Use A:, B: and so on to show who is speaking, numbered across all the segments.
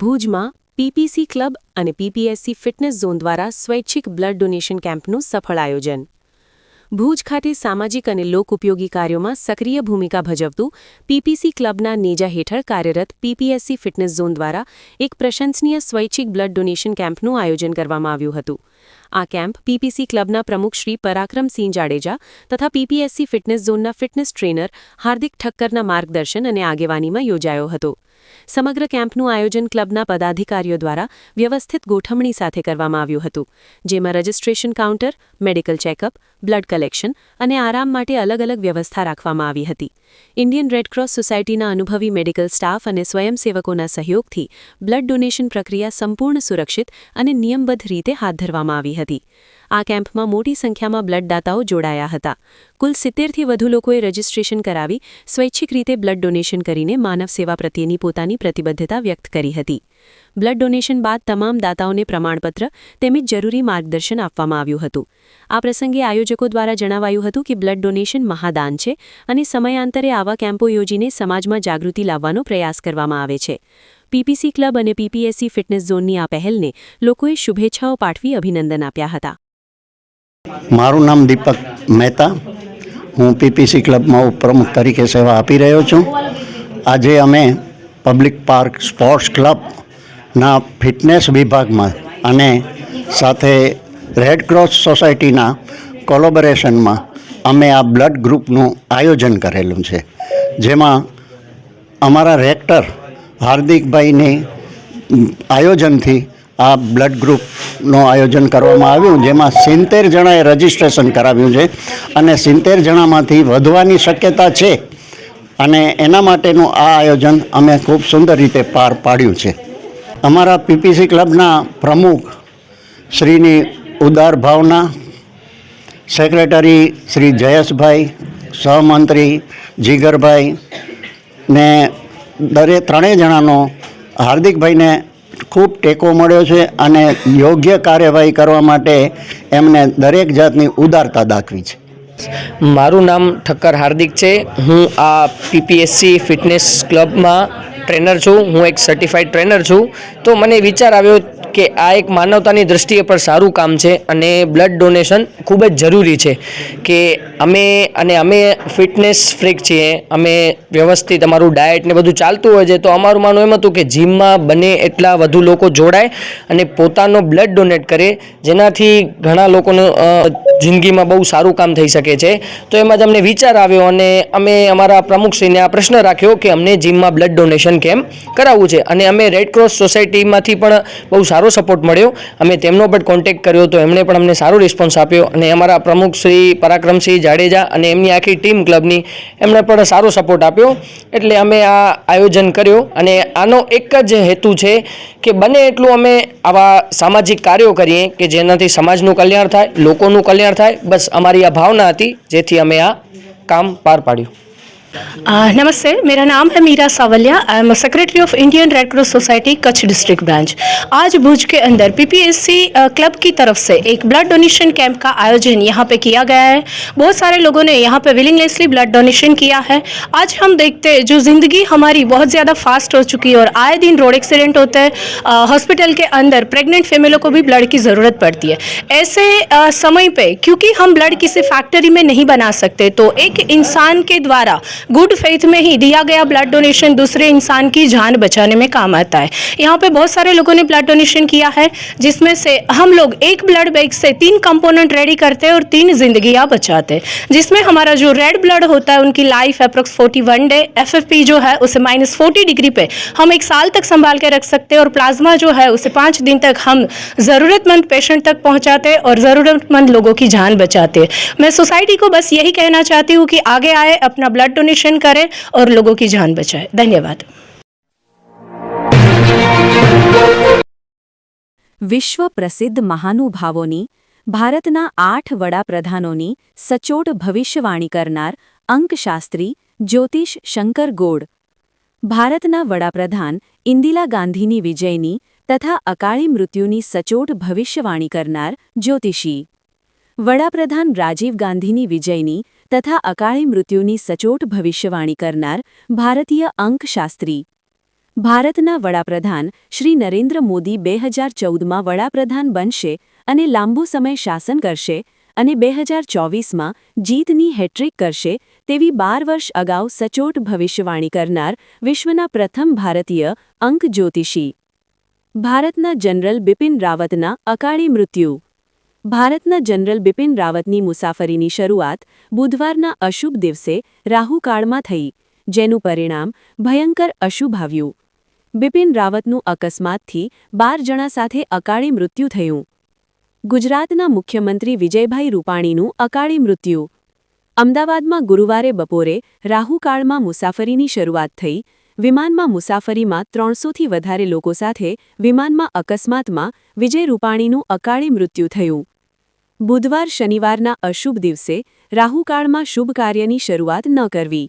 A: ભુજમાં PPC club અને પીપીએસસી fitness zone દ્વારા સ્વૈચ્છિક બ્લડ ડોનેશન કેમ્પનું સફળ આયોજન. ભુજ ખાતે સામાજિક અને લોકોપયોગી કાર્યોમાં સક્રિય ભૂમિકા ભજવતું પીપીસી ક્લબના નેજા હેઠળ કાર્યરત પીપીએસસી ફિટનેસ ઝોન દ્વારા એક પ્રશંસનીય સ્વૈચ્છિક બ્લડ ડોનેશન કેમ્પનું આયોજન કરવામાં આવ્યું હતું. આ કેમ્પ પીપીસી ક્લબના પ્રમુખ શ્રી પરાક્રમસિંહ જાડેજા તથા પીપીએસસી ફિટનેસ ઝોનના ફિટનેસ ટ્રેનર હાર્દિક ઠક્કરના માર્ગદર્શન અને આગેવાનીમાં યોજાયો હતો. સમગ્ર કેમ્પનું આયોજન ક્લબના પદાધિકારીઓ દ્વારા વ્યવસ્થિત ગોઠવણી સાથે કરવામાં આવ્યું હતું, જેમાં registration counter, medical checkup, blood collection અને આરામ માટે અલગ અલગ વ્યવસ્થા રાખવામાં આવી હતી. ઇન્ડિયન રેડક્રોસ સોસાયટીના અનુભવી મેડિકલ સ્ટાફ અને સ્વયંસેવકોના સહયોગથી બ્લડ ડોનેશન પ્રક્રિયા સંપૂર્ણ સુરક્ષિત અને નિયમબદ્ધ રીતે હાથ ધરવામાં આવી હતી. આ કેમ્પમાં મોટી સંખ્યામાં બ્લડદાતાઓ જોડાયા હતા. કુલ સિત્તેરથી વધુ લોકોએ રજીસ્ટ્રેશન કરાવી, સ્વૈચ્છિક રીતે બ્લડ ડોનેશન કરીને માનવ સેવા પ્રત્યેની પોતાની પ્રતિબદ્ધતા વ્યક્ત કરી હતી. બ્લડ ડોનેશન બાદ તમામ દાતાઓને પ્રમાણપત્ર તેમજ જરૂરી માર્ગદર્શન આપવામાં આવ્યું હતું. આ પ્રસંગે આયોજકો દ્વારા જણાવાયું હતું કે બ્લડ ડોનેશન મહાદાન છે અને સમયાંતરે આવા કેમ્પો યોજીને સમાજમાં જાગૃતિ લાવવાનો પ્રયાસ કરવામાં આવે છે. પીપીસી ક્લબ અને પીપીએસસી ફિટનેસ ઝોનની આ પહેલને લોકોએ શુભેચ્છાઓ પાઠવી અભિનંદન આપ્યા હતા.
B: મારું નામ દીપક મહેતા. હું પીપીસી ક્લબમાં ઉપપ્રમુખ તરીકે સેવા આપી રહ્યો છું. આજે અમે પબ્લિક પાર્ક સ્પોર્ટ્સ ક્લબના ફિટનેસ વિભાગમાં અને સાથે રેડ ક્રોસ સોસાયટીના કોલોબરેશનમાં અમે આ બ્લડ ગ્રુપનું આયોજન કરેલું છે. જેમાં અમારા રેક્ટર હાર્દિકભાઈની આયોજનથી આ બ્લડ ગ્રુપનું આયોજન કરવામાં આવ્યું, જેમાં સિત્તેર જણાએ રજીસ્ટ્રેશન કરાવ્યું છે અને સિત્તેર જણામાંથી વધવાની શક્યતા છે અને એના માટેનું આ આયોજન અમે ખૂબ સુંદર રીતે પાર પાડ્યું છે. અમારા પીપીસી ક્લબના પ્રમુખ શ્રીની ઉદાર ભાવના, સેક્રેટરી શ્રી જયેશભાઈ, સહમંત્રી જીગરભાઈ ને દરેક ત્રણેય જણાનો હાર્દિકભાઈને ખૂબ ટેકો મળ્યો છે અને યોગ્ય કાર્યવાહી કરવા માટે એમને દરેક જાતની ઉદારતા દાખવી છે.
C: મારું નામ ઠક્કર હાર્દિક છે. હું આ પીપીએસસી ફિટનેસ ક્લબમાં ટ્રેનર છું. હું એક સર્ટિફાઈડ ટ્રેનર છું. તો મને વિચાર આવ્યો કે આ એક માનવતાની દૃષ્ટિએ પણ સારું કામ છે અને બ્લડ ડોનેશન ખૂબ જ જરૂરી છે કે અમે અને અમે ફિટનેસ ફ્રીક છીએ, અમે વ્યવસ્થિત અમારું ડાયટ ને બધું ચાલતું હોય છે, તો અમારું માનવું એમ હતું કે જીમમાં બને એટલા વધુ લોકો જોડાય અને પોતાનો બ્લડ ડોનેટ કરે, જેનાથી ઘણા લોકોનું જિંદગીમાં બહુ સારું કામ થઈ શકે છે. તો એમાં જ અમને વિચાર આવ્યો અને અમે અમારા પ્રમુખશ્રીને આ પ્રશ્ન રાખ્યો કે અમને જીમમાં બ્લડ ડોનેશન કેમ કરાવવું છે? અને અમે રેડ ક્રોસ સોસાયટીમાંથી પણ બહુ સારો સપોર્ટ મળ્યો. અમે તેમનો પણ કોન્ટેક્ટ કર્યો તો એમણે પણ અમને સારો રિસ્પોન્સ આપ્યો અને અમારા પ્રમુખ શ્રી પરાક્રમસિંહ જાડેજા અને એમની આખી ટીમ ક્લબની એમણે પણ સારો સપોર્ટ આપ્યો. એટલે અમે આ આયોજન કર્યો અને આનો એક જ હેતુ છે કે બને એટલું અમે આવા સામાજિક કાર્યો કરીએ કે જેનાથી સમાજનું કલ્યાણ થાય, લોકોનું કલ્યાણ થાય. બસ અમારી આ ભાવના હતી જેથી અમે આ કામ પાર પાડ્યું.
D: नमस्ते मेरा नाम है Meera Savaliya. I am secretary of Indian red cross society Kutch district branch आज भुज के अंदर पीपीएससी क्लब की तरफ़ से एक ब्लड डोनेशन कैंप का आयोजन यहाँ पे किया गया है। बहुत सारे लोगों ने यहाँ पे विलिंगलेसली ब्लड डोनेशन किया है। आज हम देखते हैं जो ज़िंदगी हमारी बहुत ज़्यादा फास्ट हो चुकी है और आए दिन रोड एक्सीडेंट होते हैं हॉस्पिटल के अंदर प्रेग्नेंट फीमेलों को भी ब्लड की ज़रूरत पड़ती है। ऐसे अ, समय पर क्योंकि हम ब्लड किसी फैक्ट्री में नहीं बना सकते तो एक इंसान के द्वारा गुड फेथ में ही दिया गया ब्लड डोनेशन दूसरे इंसान की जान बचाने में काम आता है। यहाँ पे बहुत सारे लोगों ने ब्लड डोनेशन किया है, जिसमें से हम लोग एक ब्लड बैंक से तीन कंपोनेंट रेडी करते हैं और तीन जिंदगियाँ बचाते हैं। जिसमें हमारा जो रेड ब्लड होता है, उनकी life approx forty one day FFP जो है, उसे माइनस फोर्टी डिग्री पे हम एक साल तक संभाल के रख सकते हैं और प्लाज्मा जो है, उसे पाँच दिन तक हम ज़रूरतमंद पेशेंट तक पहुंचाते हैं और ज़रूरतमंद लोगों की जान बचाते हैं। मैं सोसाइटी को बस यही कहना चाहती हूँ कि आगे आए, अपना ब्लड डोनेशन करें और लोगों की जान बचाएं धन्यवाद
E: વિશ્વ પ્રસિદ્ધ મહાનુભાવોની ભારતના આઠ વડાપ્રધાનોની સચોટ ભવિષ્યવાણી કરનાર અંકશાસ્ત્રી જ્યોતિષ શંકર ગોડ ભારતના વડાપ્રધાન ઇન્દિરા ગાંધીની વિજયની તથા અકાળી મૃત્યુની સચોટ ભવિષ્યવાણી કરનાર જ્યોતિષી વડાપ્રધાન રાજીવ ગાંધીની વિજયની તથા અકાળી મૃત્યુની સચોટ ભવિષ્યવાણી કરનાર ભારતીય અંકશાસ્ત્રી.
A: ભારતના વડાપ્રધાન શ્રી નરેન્દ્ર મોદી બે હજાર ચૌદમાં વડાપ્રધાન બનશે અને લાંબો સમય શાસન કરશે અને બે હજાર ચોવીસમાં જીતની હેટ્રિક કરશે તેવી બાર વર્ષ અગાઉ સચોટ ભવિષ્યવાણી કરનાર વિશ્વના પ્રથમ ભારતીય અંક જ્યોતિષી ભારતના જનરલ બિપિન રાવતના અકાળી મૃત્યુ. ભારતના જનરલ બિપિન રાવતની મુસાફરીની શરૂઆત બુધવારના અશુભ દિવસે રાહુકાળમાં થઈ, જેનું પરિણામ ભયંકર અશુભ આવ્યું. બિપિન રાવતનું અકસ્માતથી બાર જણા સાથે અકાળી મૃત્યુ થયું. ગુજરાતના મુખ્યમંત્રી વિજયભાઈ રૂપાણીનું અકાળી મૃત્યુ. અમદાવાદમાં ગુરુવારે બપોરે રાહુકાળમાં મુસાફરીની શરૂઆત થઈ, વિમાનમાં મુસાફરીમાં ત્રણસોથી વધારે લોકો સાથે વિમાનમાં અકસ્માતમાં વિજય રૂપાણીનું અકાળી મૃત્યુ થયું. બુધવાર શનિવારના અશુભ દિવસે રાહુકાળમાં શુભ કાર્યની શરૂઆત ન કરવી.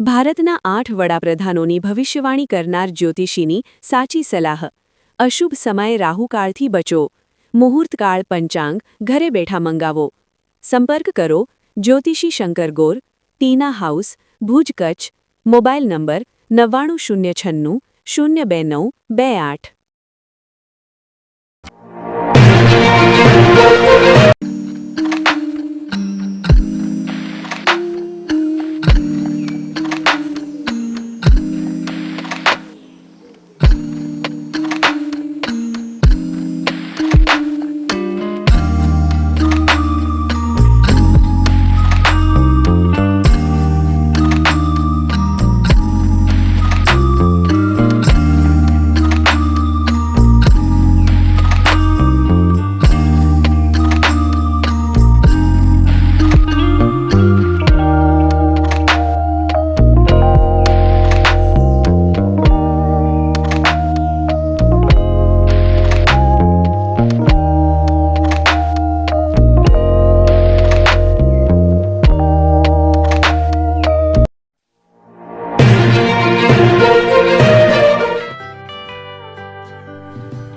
A: ભારતના આઠ વડાપ્રધાનોની ભવિષ્યવાણી કરનાર જ્યોતિષીની સાચી સલાહ. અશુભ સમયે રાહુકાળથી બચો. મુહૂર્તકાળ પંચાંગ, ઘરે બેઠા મંગાવો. સંપર્ક કરો જ્યોતિષી Shankar Gor, Tina house, Bhuj Kutch, mobile number નવ્વાણું શૂન્ય છન્નું, શૂન્ય બે નવ, બે આઠ.